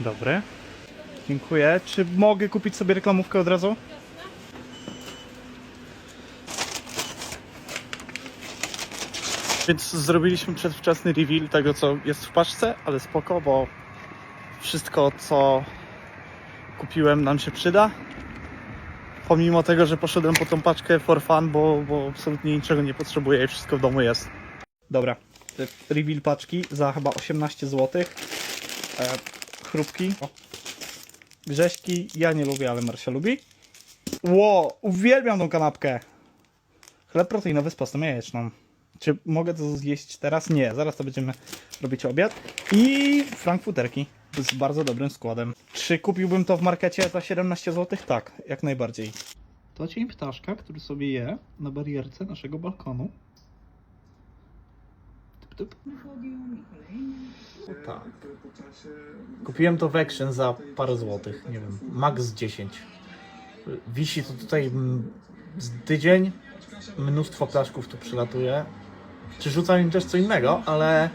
Dobry. Dziękuję. Czy mogę kupić sobie reklamówkę od razu? Więc zrobiliśmy przedwczesny reveal tego, co jest w paczce, ale spoko, bo wszystko, co kupiłem, nam się przyda. Pomimo tego, że poszedłem po tą paczkę for fun, bo, bo absolutnie niczego nie potrzebuję i wszystko w domu jest. Dobra, reveal paczki za chyba 18 zł. Chrupki. Grześki ja nie lubię, ale Marsia lubi. Ło, uwielbiam tą kanapkę. Chleb proteinowy z pastą jajeczną. Czy mogę to zjeść teraz? Nie, zaraz to będziemy robić obiad. I frankfuterki z bardzo dobrym składem. Czy kupiłbym to w markecie za 17 zł? Tak, jak najbardziej. To cień ptaszka, który sobie je na barierce naszego balkonu. Typ. O tak. Kupiłem to w Action za parę złotych, nie wiem, max 10. Wisi to tutaj z tydzień, mnóstwo ptaszków tu przylatuje. Czy rzucam im też co innego, ale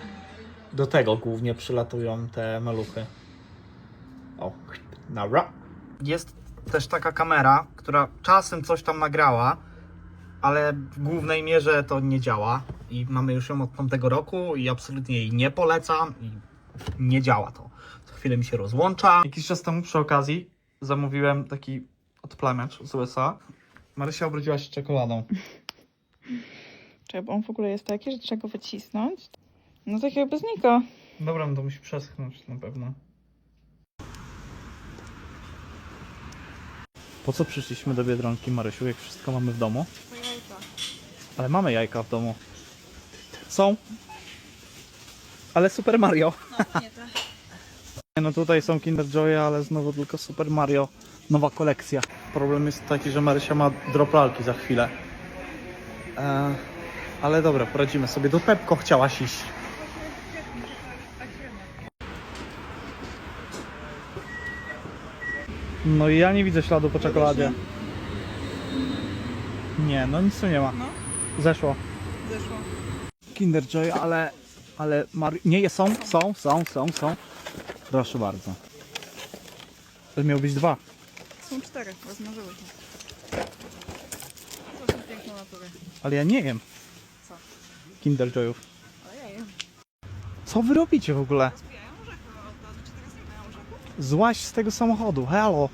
do tego głównie przylatują te maluchy. O, nara. Jest też taka kamera, która czasem coś tam nagrała, ale w głównej mierze to nie działa i mamy już ją od tamtego roku i absolutnie jej nie polecam i nie działa to. Co chwilę mi się rozłącza. Jakiś czas temu przy okazji zamówiłem taki odplamiacz z USA. Marysia obrodziła się czekoladą. Czekaj, bo on w ogóle jest taki, że trzeba go wycisnąć. No tak jakby znika. Dobra, no to musi przeschnąć na pewno. Po co przyszliśmy do Biedronki, Marysiu, jak wszystko mamy w domu? Ale mamy jajka w domu. Są. Ale Super Mario. No, nie te. Nie, No tutaj są Kinder Joy, ale znowu tylko Super Mario. Nowa kolekcja. Problem jest taki, że Marysia ma drop lalki za chwilę. E, ale dobra, poradzimy sobie. Do Pepko chciałaś iść. No i ja nie widzę śladu po czekoladzie. Nie, no nic tu nie ma. No. Zeszło. Zeszło. Kinder Joy, ale, ale Mario... Nie, są, są, są, są, są. Proszę bardzo. To miało być dwa. Są cztery, rozmnożyły się. To są piękne natury. Ale ja nie jem. Co? Kinder Joyów. Ale ja jem. Co wy robicie w ogóle? Zbijają orzechy, od do cztery zbijają orzechy. Złaź z tego samochodu, hello.